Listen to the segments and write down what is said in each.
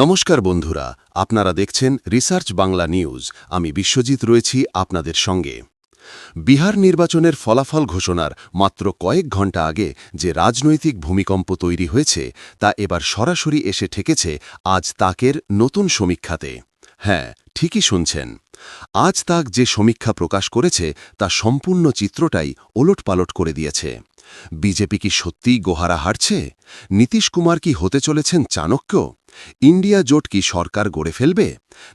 নমস্কার বন্ধুরা, আপনারা দেখছেন রিসার্চ বাংলা নিউজ। আমি বিশ্বজিৎ রয়েছি আপনাদের সঙ্গে। বিহার নির্বাচনের ফলাফল ঘোষণার মাত্র কয়েক ঘণ্টা আগে যে রাজনৈতিক ভূমিকম্প তৈরি হয়েছে, তা এবার সরাসরি এসে ঠেকেছে আজ তাকের নতুন সমীক্ষাতে। হ্যাঁ ঠিকই শুনছেন। আজ তাক যে সমীক্ষা প্রকাশ করেছে, তা সম্পূর্ণ চিত্রটাই ওলটপালট করে দিয়েছে। বিজেপি কি সত্যিই গোহারা হারছে? নীতিশ কুমার কি হতে চলেছেন চাণক্য? ইন্ডিয়া জোট কি সরকার গড়ে ফেলবে?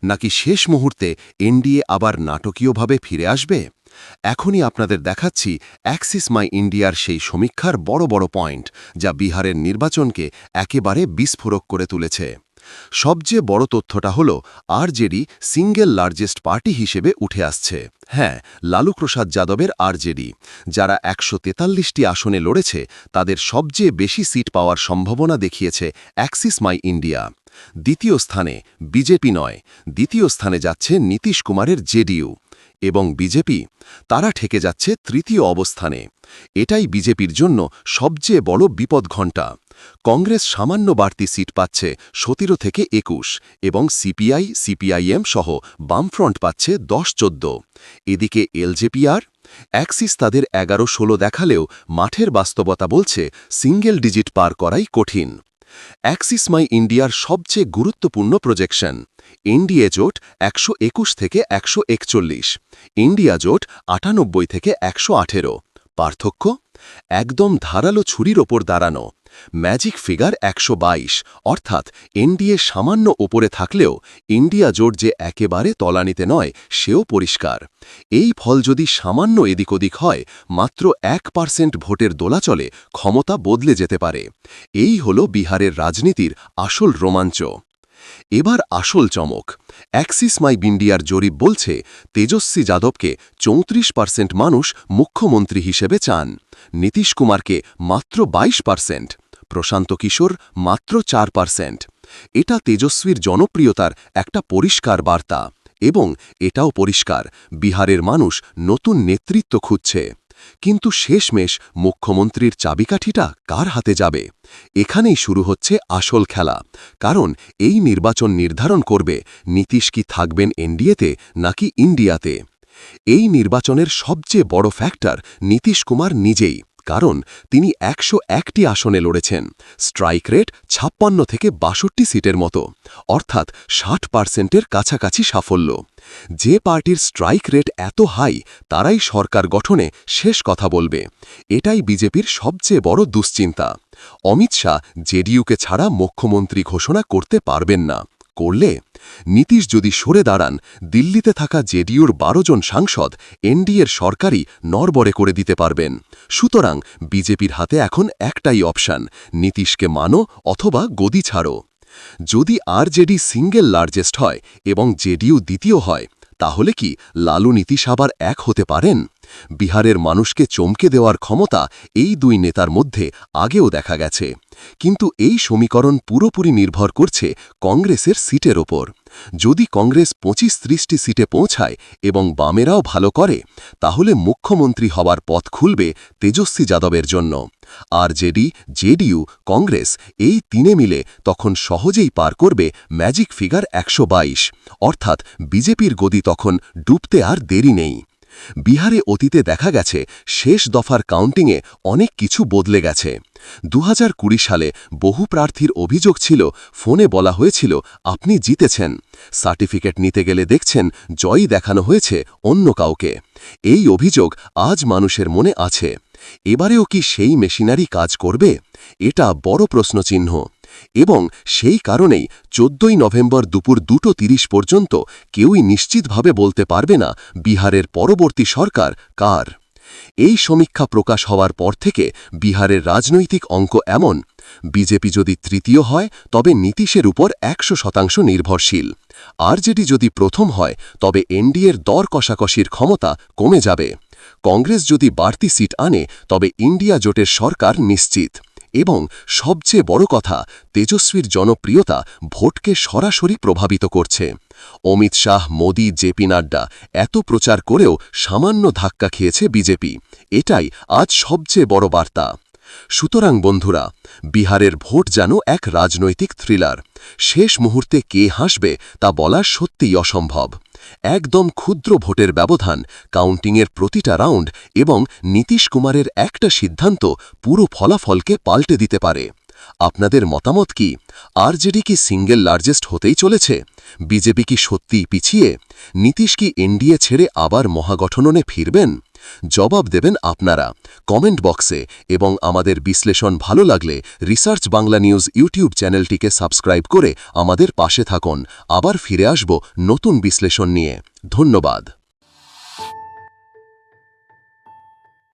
নাকি শেষ মুহূর্তে এনডিএ আবার নাটকীয়ভাবে ফিরে আসবে? এখনই আপনাদের দেখাচ্ছি অ্যাক্সিস মাই ইন্ডিয়ার সেই সমীক্ষার বড় বড় পয়েন্ট, যা বিহারের নির্বাচনকে একেবারে বিস্ফোরক করে তুলেছে। সবচেয়ে বড় তথ্যটা হল আরজেডি সিঙ্গেল লার্জেস্ট পার্টি হিসেবে উঠে আসছে। হ্যাঁ লালু প্রসাদ যাদবের আরজেডি যারা একশো তেতাল্লিশটি আসনে লড়েছে, তাদের সবচেয়ে বেশি সিট পাওয়ার সম্ভাবনা দেখিয়েছে অ্যাক্সিস মাই ইন্ডিয়া। দ্বিতীয় স্থানে বিজেপি নয়, দ্বিতীয় স্থানে যাচ্ছে নীতিশ কুমারের জেডিইউ এবং বিজেপি, তারা ঠেকে যাচ্ছে তৃতীয় অবস্থানে। এটাই বিজেপির জন্য সবচেয়ে বড় বিপদ ঘণ্টা। কংগ্রেস সামান্য বাড়তি সিট পাচ্ছে সতেরো থেকে একুশ এবং সিপিআই, সিপিআইএম সহ বামফ্রন্ট পাচ্ছে দশ চোদ্দ। এদিকে এলজেপিআর, অ্যাক্সিস তাদের এগারো ষোলো দেখালেও মাঠের বাস্তবতা বলছে সিঙ্গেল ডিজিট পার করাই কঠিন। অ্যাক্সিস মাই ইন্ডিয়ার সবচেয়ে গুরুত্বপূর্ণ প্রজেকশন। এনডিএ জোট একশো একুশ থেকে একশো একচল্লিশ, ইন্ডিয়া জোট আটানব্বই থেকে একশো আঠেরো। পার্থক্য? একদম ধারালো ছুরির ওপর দাঁড়ানো। ম্যাজিক ফিগার একশো বাইশ, অর্থাৎ এনডিএ সামান্য ওপরে থাকলেও ইন্ডিয়া জোট যে একেবারে তলানিতে নয়, সেও পরিষ্কার। এই ফল যদি সামান্য এদিক ওদিক হয়, মাত্র এক পার্সেন্ট ভোটের দোলাচলে ক্ষমতা বদলে যেতে পারে। এই হল বিহারের রাজনীতির আসল রোমাঞ্চ। এবার আসল চমক। অ্যাক্সিস মাই বিন্ডিয়ার জরিপ বলছে, তেজস্বী যাদবকে চৌত্রিশ পার্সেন্ট মানুষ মুখ্যমন্ত্রী হিসেবে চান। নীতিশ কুমারকে মাত্র ২২ পার্সেন্ট। প্রশান্ত কিশোর মাত্র চার পার্সেন্ট। এটা তেজস্বীর জনপ্রিয়তার একটা পরিষ্কার বার্তা। এবং এটাও পরিষ্কার, বিহারের মানুষ নতুন নেতৃত্ব খুঁজছে। কিন্তু শেষমেশ মুখ্যমন্ত্রীর চাবিকাঠিটা কার হাতে যাবে? এখানেই শুরু হচ্ছে আসল খেলা। কারণ এই নির্বাচন নির্ধারণ করবে নীতিশ কি থাকবেন এনডিএতে নাকি ইন্ডিয়াতে? এই নির্বাচনের সবচেয়ে বড় ফ্যাক্টর নীতিশ কুমার নিজেই। কারণ তিনি একশো একটি আসনে লড়েছেন, স্ট্রাইক রেট ছাপ্পান্ন থেকে বাষট্টি সিটের মতো, অর্থাৎ ষাট পার্সেন্টের কাছাকাছি সাফল্য। যে পার্টির স্ট্রাইক রেট এত হাই, তারাই সরকার গঠনে শেষ কথা বলবে। এটাই বিজেপির সবচেয়ে বড় দুশ্চিন্তা। অমিত শাহ, জেডিইউকে ছাড়া মুখ্যমন্ত্রী ঘোষণা করতে পারবেন না। করলে নীতিশ যদি সরে দাঁড়ান, দিল্লিতে থাকা জেডিইউর বারো জন সাংসদ এনডিএর সরকারই নরবরে করে দিতে পারবেন। সুতরাং বিজেপির হাতে এখন একটাই অপশান, নীতিশকে মানো অথবা গদি ছাড়ো। যদি আরজেডি সিঙ্গেল লার্জেস্ট হয় এবং জেডিইউ দ্বিতীয় হয়, তাহলে কি লালু নীতিশ আবার এক হতে পারেন? বিহারের মানুষকে চমকে দেওয়ার ক্ষমতা এই দুই নেতার মধ্যে আগেও দেখা গেছে। কিন্তু এই সমীকরণ পুরোপুরি নির্ভর করছে কংগ্রেসের সিটের ওপর। যদি কংগ্রেস পঁচিশ ত্রিশটি সিটে পৌঁছায় এবং বামেরাও ভালো করে, তাহলে মুখ্যমন্ত্রী হওয়ার পথ খুলবে তেজস্বী যাদবের জন্য। আর জেডি, জেডিইউ, কংগ্রেস এই তিনে মিলে তখন সহজেই পার করবে ম্যাজিক ফিগার একশো বাইশ। অর্থাৎ বিজেপির গদি তখন ডুবতে আর দেরি নেই। বিহারে অতীতে দেখা গেছে শেষ দফার কাউন্টিংয়ে অনেক কিছু বদলে গেছে। দু হাজার কুড়ি সালে বহু প্রার্থীর অভিযোগ ছিল, ফোনে বলা হয়েছিল, আপনি জিতেছেন। সার্টিফিকেট নিতে গেলে দেখছেন জয়ই দেখানো হয়েছে অন্য কাউকে। এই অভিযোগ আজ মানুষের মনে আছে। এবারেও কি সেই মেশিনারি কাজ করবে? এটা বড় প্রশ্নচিহ্ন। এবং সেই কারণেই চোদ্দই নভেম্বর দুপুর দুটো তিরিশ পর্যন্ত কেউই নিশ্চিতভাবে বলতে পারবে না বিহারের পরবর্তী সরকার কার। এই সমীক্ষা প্রকাশ হওয়ার পর থেকে বিহারের রাজনৈতিক অঙ্ক এমন, বিজেপি যদি তৃতীয় হয়, তবে নীতিশের উপর একশো শতাংশ নির্ভরশীল। আরজেডি যদি প্রথম হয়, তবে এনডিএর দর কষাকষির ক্ষমতা কমে যাবে। কংগ্রেস যদি বাড়তি সিট আনে, তবে ইন্ডিয়া জোটের সরকার নিশ্চিত। এবং সবচেয়ে বড় কথা, তেজস্বীর জনপ্রিয়তা ভোটকে সরাসরি প্রভাবিত করছে। অমিত শাহ, মোদি জেপি নাড্ডা এত প্রচার করেও সামান্য ধাক্কা খেয়েছে বিজেপি। এটাই আজ সবচেয়ে বড় বার্তা। সুতরাং বন্ধুরা, বিহারের ভোট যেন এক রাজনৈতিক থ্রিলার। শেষ মুহূর্তে কে হাসবে তা বলা সত্যিই অসম্ভব। একদম ক্ষুদ্র ভোটের ব্যবধান, কাউন্টিংয়ের প্রতিটা রাউন্ড এবং নীতিশ কুমারের একটা সিদ্ধান্ত পুরো ফলাফলকে পাল্টে দিতে পারে। আপনাদের মতামত কি? আরজেডি কি সিঙ্গেল লার্জেস্ট হতেই চলেছে? বিজেপি কি সত্যিই পিছিয়ে? নীতিশ কি এনডিএ ছেড়ে আবার মহাগঠননে ফিরবেন? জবাব দেবেন আপনারা। কমেন্ট বক্সে এবং আমাদের বিশ্লেষণ ভালো লাগলে রিসার্চ বাংলা নিউজ ইউটিউব চ্যানেলটিকে সাবস্ক্রাইব করে আমাদের পাশে থাকুন। আবার ফিরে আসব নতুন বিশ্লেষণ নিয়ে। ধন্যবাদ।